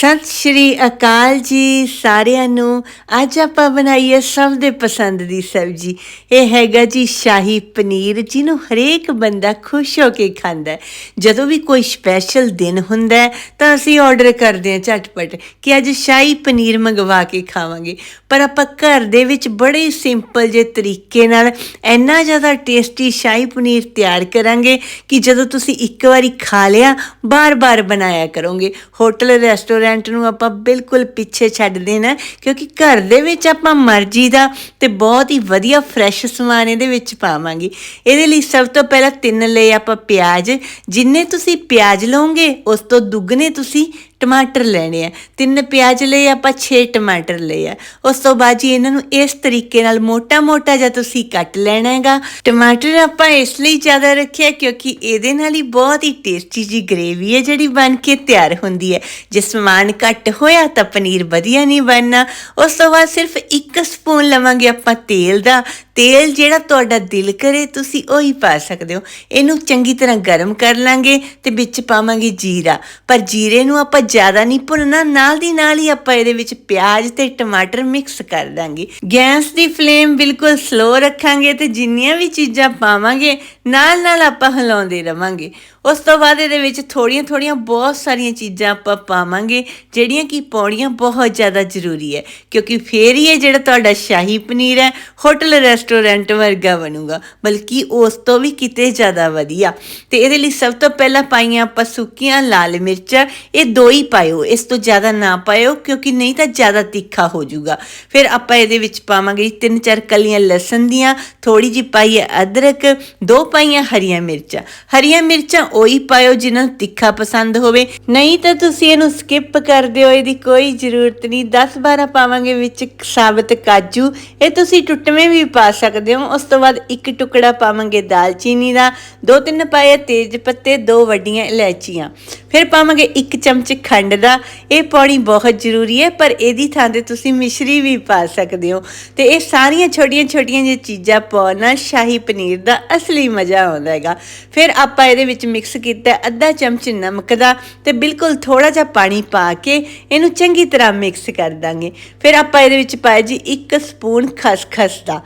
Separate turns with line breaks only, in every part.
ਸਤਿ ਸ਼੍ਰੀ ਅਕਾਲ ਜੀ ਸਾਰਿਆਂ ਨੂੰ। ਅੱਜ ਆਪਾਂ ਬਣਾਈ ਹੈ ਸਭ ਦੇ ਪਸੰਦ ਦੀ ਸਬਜੀ। ਇਹ ਹੈਗਾ ਜੀ ਸ਼ਾਹੀ ਪਨੀਰ, ਜਿਹਨੂੰ ਹਰੇਕ ਬੰਦਾ ਖੁਸ਼ ਹੋ ਕੇ ਖਾਂਦਾ ਜਦੋਂ ਵੀ ਕੋਈ ਸਪੈਸ਼ਲ ਦਿਨ ਹੁੰਦਾ ਤਾਂ ਅਸੀਂ ਆਰਡਰ ਕਰਦੇ ਹਾਂ ਝਟਪਟ ਕਿ ਅੱਜ ਸ਼ਾਹੀ ਪਨੀਰ ਮੰਗਵਾ ਕੇ ਖਾਵਾਂਗੇ। ਪਰ ਆਪਾਂ ਘਰ ਦੇ ਵਿੱਚ ਬੜੇ ਸਿੰਪਲ ਜੇ ਤਰੀਕੇ ਨਾਲ ਇੰਨਾ ਜ਼ਿਆਦਾ ਟੇਸਟੀ ਸ਼ਾਹੀ ਪਨੀਰ ਤਿਆਰ ਕਰਾਂਗੇ ਕਿ ਜਦੋਂ ਤੁਸੀਂ ਇੱਕ ਵਾਰੀ ਖਾ ਲਿਆ, ਬਾਰ-ਬਾਰ ਬਣਾਇਆ ਕਰੋਗੇ। ਹੋਟਲ ਰੈਸਟੋਰੈਂਟ ਨੂੰ ਆਪਾਂ ਬਿਲਕੁਲ ਪਿੱਛੇ ਛੱਡ ਦੇਣਾ ਕਿਉਂਕਿ ਘਰ ਦੇ ਵਿੱਚ ਆਪਾਂ ਮਰਜ਼ੀ ਦਾ ਤੇ ਬਹੁਤ ਹੀ ਵਧੀਆ ਫਰੈਸ਼ ਸਮਾਨ ਇਹਦੇ ਵਿੱਚ ਪਾਵਾਂਗੇ। ਇਹਦੇ ਲਈ ਸਭ ਤੋਂ ਪਹਿਲਾਂ ਤਿੰਨ ਲਏ ਆਪਾਂ ਪਿਆਜ਼। ਜਿੰਨੇ ਤੁਸੀਂ ਪਿਆਜ਼ ਲਓਗੇ, ਉਸ ਤੋਂ ਦੁੱਗਣੇ ਤੁਸੀਂ ਟਮਾਟਰ ਲੈਣੇ ਆ। ਤਿੰਨ ਪਿਆਜ਼ ਲਏ, ਆਪਾਂ 6 ਟਮਾਟਰ ਲਏ ਆ। ਉਸ ਤੋਂ ਬਾਅਦ ਜੀ ਇਹਨਾਂ ਨੂੰ ਇਸ ਤਰੀਕੇ ਨਾਲ ਮੋਟਾ-ਮੋਟਾ ਜਿਹਾ ਤੁਸੀਂ ਕੱਟ ਲੈਣਾ ਹੈਗਾ। ਟਮਾਟਰ ਆਪਾਂ ਇਸ ਲਈ ਜ਼ਿਆਦਾ ਰੱਖਿਆ ਕਿਉਂਕਿ ਇਹਦੇ ਨਾਲ ਹੀ ਬਹੁਤ ਹੀ ਟੇਸਟੀ ਜੀ ਗ੍ਰੇਵੀ ਹੈ ਜਿਹੜੀ ਬਣ ਕੇ ਤਿਆਰ ਹੁੰਦੀ ਹੈ। ਜੇ ਸਮਾਨ ਘੱਟ ਹੋਇਆ ਤਾਂ ਪਨੀਰ ਵਧੀਆ ਨਹੀਂ ਬਣਨਾ। ਉਸ ਤੋਂ ਬਾਅਦ ਸਿਰਫ ਇੱਕ ਸਪੂਨ ਲਵਾਂਗੇ ਆਪਾਂ ਤੇਲ ਦਾ। ਤੇਲ ਜਿਹੜਾ ਤੁਹਾਡਾ ਦਿਲ ਕਰੇ, ਤੁਸੀਂ ਉਹੀ ਪਾ ਸਕਦੇ ਹੋ। ਇਹਨੂੰ ਚੰਗੀ ਤਰ੍ਹਾਂ ਗਰਮ ਕਰ ਲਾਂਗੇ ਤੇ ਵਿੱਚ ਪਾਵਾਂਗੇ ਜੀਰਾ। ਪਰ ਜੀਰੇ ਨੂੰ ਆਪਾਂ ਜ਼ਿਆਦਾ ਨਹੀਂ ਭੁੰਨਣਾ, ਨਾਲ ਦੀ ਨਾਲ ਹੀ ਆਪਾਂ ਇਹਦੇ ਵਿੱਚ ਪਿਆਜ਼ ਤੇ ਟਮਾਟਰ ਮਿਕਸ ਕਰ ਦਾਂਗੇ। ਗੈਸ ਦੀ ਫਲੇਮ ਬਿਲਕੁਲ ਸਲੋ ਰੱਖਾਂਗੇ ਤੇ ਜਿੰਨੀਆਂ ਵੀ ਚੀਜ਼ਾਂ ਪਾਵਾਂਗੇ ਨਾਲ ਨਾਲ ਆਪਾਂ ਹਿਲਾਉਂਦੇ ਰਵਾਂਗੇ। ਉਸ ਤੋਂ ਬਾਅਦ ਇਹਦੇ ਵਿੱਚ ਥੋੜੀਆਂ ਥੋੜੀਆਂ ਬਹੁਤ ਸਾਰੀਆਂ ਚੀਜ਼ਾਂ ਆਪਾਂ ਪਾਵਾਂਗੇ, ਜਿਹੜੀਆਂ ਕਿ ਪਾਉਣੀਆਂ ਬਹੁਤ ਜ਼ਿਆਦਾ ਜ਼ਰੂਰੀ ਹੈ। ਕਿਉਂਕਿ ਫੇਰ ਹੀ ਇਹ ਜਿਹੜਾ ਤੁਹਾਡਾ ਸ਼ਾਹੀ ਪਨੀਰ ਹੈ, ਹੋਟਲ ਰੈਸਟ ਰੈਸਟੋਰੈਂਟ ਵਰਗਾ ਬਣੂਗਾ, ਬਲਕਿ ਉਸ ਤੋਂ ਵੀ ਕਿਤੇ ਜ਼ਿਆਦਾ ਵਧੀਆ। ਤੇ ਇਹਦੇ ਲਈ ਸਭ ਤੋਂ ਪਹਿਲਾਂ ਪਾਈਆਂ ਆਪਾਂ ਸੁੱਕੀਆਂ ਲਾਲ ਮਿਰਚਾਂ, ਇਹ ਦੋ ਹੀ ਪਾਇਓ, ਇਸ ਤੋਂ ਜ਼ਿਆਦਾ ਨਾ ਪਾਇਓ, ਕਿਉਂਕਿ ਨਹੀਂ ਤਾਂ ਜ਼ਿਆਦਾ ਤਿੱਖਾ ਹੋ ਜਾਊਗਾ। ਫਿਰ ਆਪਾਂ ਇਹਦੇ ਵਿੱਚ ਪਾਵਾਂਗੇ ਤਿੰਨ ਚਾਰ ਕਲੀਆਂ ਲਸਣ ਦੀਆਂ ਥੋੜੀ ਜਿਹੀ ਪਾਈ ਹੈ ਅਦਰਕ, ਦੋ ਪਾਈਆਂ ਹਰੀਆਂ ਮਿਰਚਾਂ। ਹਰੀਆਂ ਮਿਰਚਾਂ ਉਹੀ ਪਾਇਓ ਜਿਨ੍ਹਾਂ ਨੂੰ ਤਿੱਖਾ ਪਸੰਦ ਹੋਵੇ। ਨਹੀਂ ਤਾਂ ਤੁਸੀਂ ਇਹਨੂੰ ਸਕਿਪ ਕਰ ਦਿਓ, ਇਹਦੀ ਕੋਈ ਜ਼ਰੂਰਤ ਨਹੀਂ। 10 12 ਪਾਵਾਂਗੇ ਵਿੱਚ ਸਾਬਤ ਕਾਜੂ, ਇਹ ਤੁਸੀਂ ਟੁੱਟਵੇਂ ਵੀ ਪਾ ਸਕਦੇ ਹੋ। ਉਸ ਤੋਂ ਬਾਅਦ ਇੱਕ ਟੁਕੜਾ ਪਾਵਾਂਗੇ ਦਾਲਚੀਨੀ ਦਾ। ਦੋ ਤਿੰਨ ਪਾਏ ਤੇਜ ਪੱਤੇ, ਦੋ ਵੱਡੀਆਂ ਇਲਾਇਚੀਆਂ। ਫਿਰ ਪਾਵਾਂਗੇ ਇੱਕ ਚਮਚ ਖੰਡ ਦਾ। ਇਹ ਪਾਉਣੀ ਬਹੁਤ ਜ਼ਰੂਰੀ ਹੈ, ਪਰ ਇਹਦੀ ਥਾਂ ਤੇ ਤੁਸੀਂ ਮਿਸ਼ਰੀ ਵੀ ਪਾ ਸਕਦੇ ਹੋ। ਤੇ ਇਹ ਸਾਰੀਆਂ ਛੋਟੀਆਂ ਛੋਟੀਆਂ ਜਿਹੀ ਚੀਜ਼ਾਂ ਪਾਉਣ ਨਾਲ ਸ਼ਾਹੀ ਪਨੀਰ ਦਾ ਅਸਲੀ ਮਜ਼ਾ ਆਉਂਦਾ ਹੈਗਾ। ਫਿਰ ਆਪਾਂ ਇਹਦੇ ਵਿੱਚ ਮਿਕਸ ਕੀਤਾ ਅੱਧਾ ਚਮਚ ਨਮਕ ਦਾ ਤੇ ਬਿਲਕੁਲ ਥੋੜਾ ਜਿਹਾ ਪਾਣੀ ਪਾ ਕੇ ਇਹਨੂੰ ਚੰਗੀ ਤਰ੍ਹਾਂ ਮਿਕਸ ਕਰ ਦਾਂਗੇ। ਫਿਰ ਆਪਾਂ ਇਹਦੇ ਵਿੱਚ ਪਾਇਆ ਜੀ ਇੱਕ ਸਪੂਨ ਖਸਖਸ ਦਾ।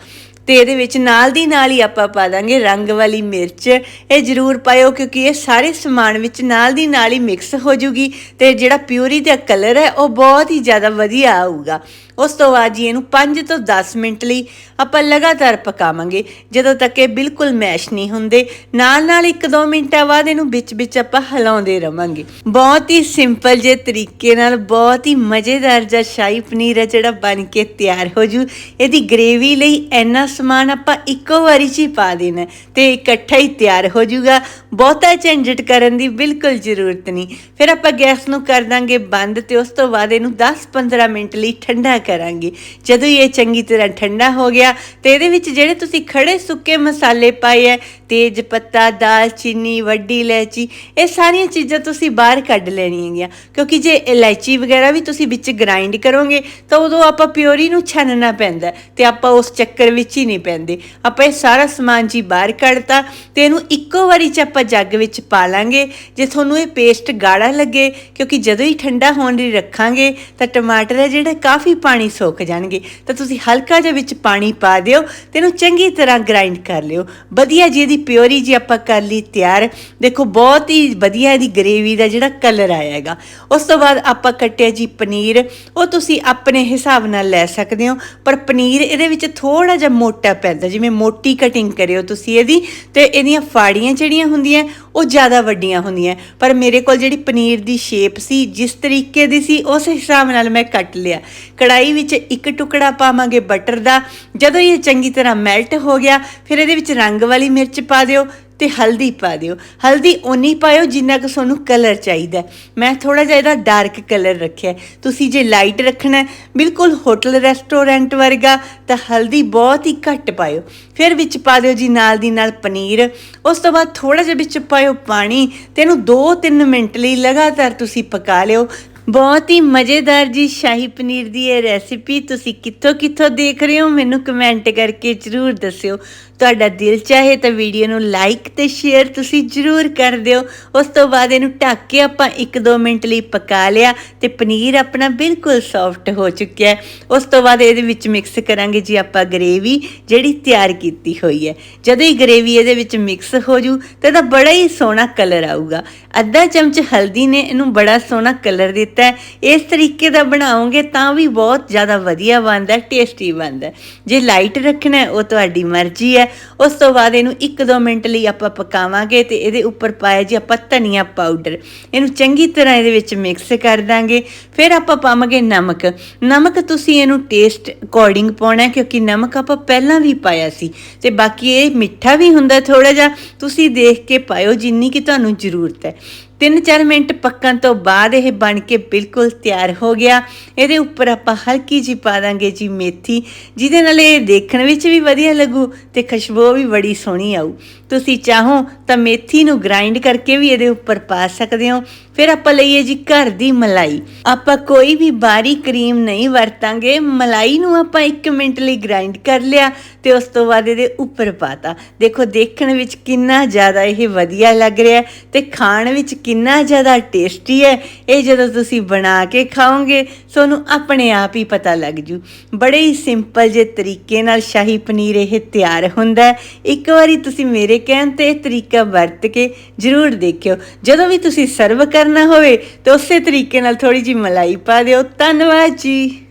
ਤੇ ਇਹਦੇ ਵਿੱਚ ਨਾਲ ਦੀ ਨਾਲ ਹੀ ਆਪਾਂ ਪਾ ਦਾਂਗੇ ਰੰਗ ਵਾਲੀ ਮਿਰਚ। ਇਹ ਜ਼ਰੂਰ ਪਾਇਓ ਕਿਉਂਕਿ ਇਹ ਸਾਰੇ ਸਮਾਨ ਵਿੱਚ ਨਾਲ ਦੀ ਨਾਲ ਹੀ ਮਿਕਸ ਹੋ ਜੂਗੀ ਤੇ ਜਿਹੜਾ ਪਿਊਰੀ ਦਾ ਕਲਰ ਹੈ, ਉਹ ਬਹੁਤ ਹੀ ਜ਼ਿਆਦਾ ਵਧੀਆ ਆਊਗਾ। ਉਸ ਤੋਂ ਬਾਅਦ ਜੀ ਇਹਨੂੰ 5 ਤੋਂ 10 ਮਿੰਟ ਲਈ ਆਪਾਂ ਲਗਾਤਾਰ ਪਕਾਵਾਂਗੇ। ਜਦੋਂ ਤੱਕ ਇਹ ਬਿਲਕੁਲ ਮੈਸ਼ ਨਹੀਂ ਹੁੰਦੇ ਨਾਲ ਨਾਲ 1-2 ਮਿੰਟਾਂ ਬਾਅਦ ਇਹਨੂੰ ਵਿੱਚ-ਵਿੱਚ ਆਪਾਂ ਹਿਲਾਉਂਦੇ ਰਵਾਂਗੇ। ਬਹੁਤ ਹੀ ਸਿੰਪਲ ਜੇ ਤਰੀਕੇ ਨਾਲ, ਬਹੁਤ ਹੀ ਮਜ਼ੇਦਾਰ ਜਿਹਾ ਸ਼ਾਹੀ ਪਨੀਰ ਹੈ ਜਿਹੜਾ ਬਣ ਕੇ ਤਿਆਰ ਹੋ ਜੂ। ਇਹਦੀ ਗ੍ਰੇਵੀ ਲਈ ਇੰਨਾ ਸਮਾਨ ਆਪਾਂ ਇੱਕੋ ਵਾਰੀ 'ਚ ਹੀ ਪਾ ਦੇਣਾ ਹੈ ਤੇ ਇਕੱਠਾ ਹੀ ਤਿਆਰ ਹੋ ਜੂਗਾ। ਬਹੁਤਾ ਝੰਜਟ ਕਰਨ ਦੀ ਬਿਲਕੁਲ ਜ਼ਰੂਰਤ ਨਹੀਂ। ਫਿਰ ਆਪਾਂ ਗੈਸ ਨੂੰ ਕਰ ਦਾਂਗੇ ਬੰਦ ਤੇ ਉਸ ਤੋਂ ਬਾਅਦ ਇਹਨੂੰ 10-15 ਮਿੰਟ ਲਈ ਠੰਡਾ ਕਰਾਂਗੀ। ਜਦੋਂ ਇਹ ਚੰਗੀ ਤਰ੍ਹਾਂ ਠੰਡਾ ਹੋ ਗਿਆ, ਤੇ ਇਹਦੇ ਵਿੱਚ ਜਿਹੜੇ ਤੁਸੀਂ ਖੜੇ ਸੁੱਕੇ ਮਸਾਲੇ ਪਾਏ ਐ, ਤੇਜ ਪੱਤਾ ਦਾਲਚੀਨੀ ਵੱਡੀ ਇਲਾਇਚੀ, ਇਹ ਸਾਰੀਆਂ ਚੀਜ਼ਾਂ ਤੁਸੀਂ ਬਾਹਰ ਕੱਢ ਲੈਣੀਆਂ ਹੈਗੀਆਂ ਕਿਉਂਕਿ ਜੇ ਇਲਾਇਚੀ ਵਗੈਰਾ ਵੀ ਤੁਸੀਂ ਵਿੱਚ ਗ੍ਰਾਈਂਡ ਕਰੋਗੇ, ਤਾਂ ਉਦੋਂ ਆਪਾਂ ਪਿਓਰੀ ਨੂੰ ਛਾਨਣਾ ਪੈਂਦਾ ਹੈ ਤੇ ਆਪਾਂ ਉਸ ਚੱਕਰ ਵਿੱਚ ਹੀ ਨਹੀਂ ਪੈਂਦੇ। ਆਪਾਂ ਇਹ ਸਾਰਾ ਸਮਾਨ ਜੀ ਬਾਹਰ ਕੱਢਤਾ, ਤੇ ਇਹਨੂੰ ਇੱਕੋ ਵਾਰੀ ਚ ਆਪਾਂ ਜੱਗ ਵਿੱਚ ਪਾ ਲਾਂਗੇ, ਜੇ ਤੁਹਾਨੂੰ ਇਹ ਪੇਸਟ ਗਾੜਾ ਲੱਗੇ, ਕਿਉਂਕਿ ਜਦੋਂ ਹੀ ਠੰਡਾ ਹੋਣ ਲਈ ਰੱਖਾਂਗੇ, ਤਾਂ ਟਮਾਟਰ ਹੈ ਜਿਹੜਾ ਕਾਫੀ ਪਾਣੀ ਸੋਖ ਜਾਣਗੇ। ਤਾਂ ਤੁਸੀਂ ਹਲਕਾ ਜਿਹਾ ਵਿੱਚ ਪਾਣੀ ਪਾ ਦਿਓ ਤੇ ਇਹਨੂੰ ਚੰਗੀ ਤਰ੍ਹਾਂ ਗ੍ਰਾਈਂਡ ਕਰ ਲਿਓ। ਵਧੀਆ ਜੀ ਇਹਦੀ ਪਿਓਰੀ ਜੀ ਆਪਾਂ ਕਰ ਲਈ ਤਿਆਰ। ਦੇਖੋ, ਬਹੁਤ ਹੀ ਵਧੀਆ ਇਹਦੀ ਗ੍ਰੇਵੀ ਦਾ ਜਿਹੜਾ ਕਲਰ ਆਇਆ ਹੈਗਾ। ਉਸ ਤੋਂ ਬਾਅਦ ਆਪਾਂ ਕੱਟਿਆ ਜੀ ਪਨੀਰ। ਉਹ ਤੁਸੀਂ ਆਪਣੇ ਹਿਸਾਬ ਨਾਲ ਲੈ ਸਕਦੇ ਹੋ। ਪਰ ਪਨੀਰ ਇਹਦੇ ਵਿੱਚ ਥੋੜਾ ਜਿਹਾ ਮੋਟਾ ਪੈਂਦਾ। ਜਿਵੇਂ ਮੋਟੀ ਕਟਿੰਗ ਕਰਿਓ ਤੁਸੀਂ ਇਹਦੀ। ਤੇ ਇਹਦੀਆਂ ਫਾੜੀਆਂ ਜਿਹੜੀਆਂ ਹੁੰਦੀਆਂ ਉਹ ਜ਼ਿਆਦਾ ਵੱਡੀਆਂ ਹੁੰਦੀਆਂ। ਪਰ ਮੇਰੇ ਕੋਲ ਜਿਹੜੀ ਪਨੀਰ ਦੀ ਸ਼ੇਪ ਸੀ, ਜਿਸ ਤਰੀਕੇ ਦੀ ਸੀ, ਉਸ ਹਿਸਾਬ ਨਾਲ ਮੈਂ ਕੱਟ ਲਿਆ। ਕੜਾਈ ਵਿੱਚ ਇੱਕ ਟੁਕੜਾ ਪਾਵਾਂਗੇ ਬਟਰ ਦਾ। ਜਦੋਂ ਇਹ ਚੰਗੀ ਤਰ੍ਹਾਂ ਮੈਲਟ ਹੋ ਗਿਆ, ਫਿਰ ਇਹਦੇ ਵਿੱਚ ਰੰਗ ਵਾਲੀ ਮਿਰਚ ਪਾ ਦਿਓ। ਤੇ ਹਲਦੀ ਪਾ ਦਿਓ। ਹਲਦੀ ਓਨੀ ਪਾਇਓ ਜਿੰਨਾ ਕਿ ਤੁਹਾਨੂੰ ਕਲਰ ਚਾਹੀਦਾ ਮੈਂ ਥੋੜਾ ਜਿਹਾ ਇਹਦਾ ਡਾਰਕ ਕਲਰ ਰੱਖਿਆ ਤੁਸੀਂ ਜੇ ਲਾਈਟ ਰੱਖਣਾ ਬਿਲਕੁਲ ਹੋਟਲ ਰੈਸਟੋਰੈਂਟ ਵਰਗਾ, ਤਾਂ ਹਲਦੀ ਬਹੁਤ ਹੀ ਘੱਟ ਪਾਇਓ। ਫਿਰ ਵਿੱਚ ਪਾ ਦਿਓ ਜੀ ਨਾਲ ਦੀ ਨਾਲ ਪਨੀਰ। ਉਸ ਤੋਂ ਬਾਅਦ ਥੋੜਾ ਜਿਹਾ ਵਿੱਚ ਪਾਇਓ ਪਾਣੀ। ਤੇ ਇਹਨੂੰ 2-3 ਮਿੰਟ ਲਈ ਲਗਾਤਾਰ ਤੁਸੀਂ ਪਕਾ ਲਿਓ। ਬਹੁਤ ਹੀ ਮਜ਼ੇਦਾਰ ਜੀ ਸ਼ਾਹੀ ਪਨੀਰ ਦੀ ਇਹ ਰੈਸਿਪੀ ਤੁਸੀਂ ਕਿੱਥੋਂ ਕਿੱਥੋਂ ਦੇਖ ਰਹੇ ਹੋ? ਮੈਨੂੰ ਕਮੈਂਟ ਕਰਕੇ ਜਰੂਰ ਦੱਸਿਓ। ਤੁਹਾਡਾ ਦਿਲ ਚਾਹੇ ਤਾਂ ਵੀਡੀਓ ਨੂੰ ਲਾਈਕ ਤੇ ਸ਼ੇਅਰ ਤੁਸੀਂ ਜਰੂਰ ਕਰ ਦਿਓ। ਉਸ ਤੋਂ ਬਾਅਦ ਇਹਨੂੰ ਢੱਕ ਕੇ ਆਪਾਂ 1-2 ਮਿੰਟ ਲਈ ਪਕਾ ਲਿਆ ਤੇ ਪਨੀਰ ਆਪਣਾ ਬਿਲਕੁਲ ਸੌਫਟ ਹੋ ਚੁੱਕਿਆ ਹੈ। ਉਸ ਤੋਂ ਬਾਅਦ ਇਹਦੇ ਵਿੱਚ ਮਿਕਸ ਕਰਾਂਗੇ ਜੀ ਆਪਾਂ ਗਰੇਵੀ ਜਿਹੜੀ ਤਿਆਰ ਕੀਤੀ ਹੋਈ ਹੈ। ਜਦੋਂ ਹੀ ਗਰੇਵੀ ਇਹਦੇ ਵਿੱਚ ਮਿਕਸ ਹੋ ਜੂ, ਤੇ ਇਹਦਾ ਬੜਾ ਹੀ ਸੋਹਣਾ ਕਲਰ ਆਊਗਾ। ਅੱਧਾ ਚਮਚ ਹਲਦੀ ਨੇ ਇਹਨੂੰ ਬੜਾ ਸੋਹਣਾ ਕਲਰ ਦਿੱਤਾ। ਹੈ। ਇਸ ਤਰੀਕੇ ਦਾ ਬਣਾਓਗੇ ਤਾਂ ਵੀ ਬਹੁਤ ਜ਼ਿਆਦਾ ਵਧੀਆ ਬਣਦਾ ਟੇਸਟੀ ਬਣਦਾ ਜੇ ਲਾਈਟ ਰੱਖਣਾ ਉਹ ਤੁਹਾਡੀ ਮਰਜ਼ੀ ਹੈ। ਉਸ ਤੋਂ ਬਾਅਦ ਇਹਨੂੰ 1-2 ਮਿੰਟ ਲਈ ਆਪਾਂ ਪਕਾਵਾਂਗੇ ਤੇ ਇਹਦੇ ਉੱਪਰ ਪਾਇਆ ਜੀ ਆਪਾਂ ਧਨੀਆ ਪਾਊਡਰ ਇਹਨੂੰ ਚੰਗੀ ਤਰ੍ਹਾਂ ਇਹਦੇ ਵਿੱਚ ਮਿਕਸ ਕਰ ਦਾਂਗੇ। ਫਿਰ ਆਪਾਂ ਪਾਵਾਂਗੇ ਨਮਕ। ਨਮਕ ਤੁਸੀਂ ਇਹਨੂੰ ਟੇਸਟ ਅਕੋਰਡਿੰਗ ਪਾਉਣਾ ਕਿਉਂਕਿ ਨਮਕ ਆਪਾਂ ਪਹਿਲਾਂ ਵੀ ਪਾਇਆ ਸੀ। ਤੇ ਬਾਕੀ ਇਹ ਮਿੱਠਾ ਵੀ ਹੁੰਦਾ ਥੋੜਾ ਜਿਹਾ। ਤੁਸੀਂ ਦੇਖ ਕੇ ਪਾਇਓ ਜਿੰਨੀ ਕਿ ਤੁਹਾਨੂੰ ਜ਼ਰੂਰਤ ਹੈ। 3-4 ਮਿੰਟ ਪੱਕਣ ਤੋਂ ਬਾਅਦ ਇਹ ਬਣ ਕੇ ਬਿਲਕੁਲ ਤਿਆਰ ਹੋ ਗਿਆ। ਇਹਦੇ ਉੱਪਰ ਆਪਾਂ ਹਲਕੀ ਜੀ ਪਾ ਦਾਂਗੇ ਜੀ ਮੇਥੀ, ਜਿਹਦੇ ਨਾਲ ਇਹ ਦੇਖਣ ਵਿੱਚ ਵੀ ਵਧੀਆ ਲੱਗੂ ਤੇ ਖੁਸ਼ਬੂ ਵੀ ਬੜੀ ਸੋਹਣੀ ਆਊ। ਤੁਸੀਂ ਚਾਹੋ ਤਾਂ ਮੇਥੀ ਨੂੰ ਗ੍ਰਾਈਂਡ ਕਰਕੇ ਵੀ ਇਹਦੇ ਉੱਪਰ ਪਾ ਸਕਦੇ ਹੋ। ਫਿਰ ਆਪਾਂ ਲਈਏ ਜੀ ਘਰ ਦੀ ਮਲਾਈ। ਆਪਾਂ ਕੋਈ ਵੀ ਬਾਹਰੀ ਕਰੀਮ ਨਹੀਂ ਵਰਤਾਂਗੇ, ਮਲਾਈ ਨੂੰ ਆਪਾਂ 1 ਮਿੰਟ ਲਈ ਗ੍ਰਾਈਂਡ ਕਰ ਲਿਆ ਤੇ ਉਸ ਤੋਂ ਬਾਅਦ ਇਹਦੇ ਉੱਪਰ ਪਾਤਾ। ਦੇਖੋ, ਦੇਖਣ ਵਿੱਚ ਕਿੰਨਾ ਜ਼ਿਆਦਾ ਇਹ ਵਧੀਆ ਲੱਗ ਰਿਹਾ ਹੈ ਤੇ ਖਾਣ ਵਿੱਚ ਕਿੰਨਾ ਜ਼ਿਆਦਾ ਟੇਸਟੀ ਹੈ। ਇਹ ਜਦੋਂ ਤੁਸੀਂ ਬਣਾ ਕੇ ਖਾਓਗੇ, ਤੁਹਾਨੂੰ ਆਪਣੇ ਆਪ ਹੀ ਪਤਾ ਲੱਗ ਜੂ। ਬੜੇ ਹੀ ਸਿੰਪਲ ਜੇ ਤਰੀਕੇ ਨਾਲ ਸ਼ਾਹੀ ਪਨੀਰ ਇਹ ਤਿਆਰ ਹੁੰਦਾ ਹੈ। ਇੱਕ ਵਾਰੀ ਤੁਸੀਂ ਮੇਰੇ ਕਹਿਣ ਤੇ ਇਹ ਤਰੀਕਾ ਵਰਤ ਕੇ ਜ਼ਰੂਰ ਦੇਖਿਓ। ਜਦੋਂ ਵੀ ਤੁਸੀਂ ਸਰਵ ਕਰ ਕਰਨਾ ਹੋਵੇ ਤਾਂ ਉਸੇ ਤਰੀਕੇ ਨਾਲ ਥੋੜੀ ਜਿਹੀ ਮਲਾਈ ਪਾ ਦਿਓ। ਧੰਨਵਾਦ ਜੀ।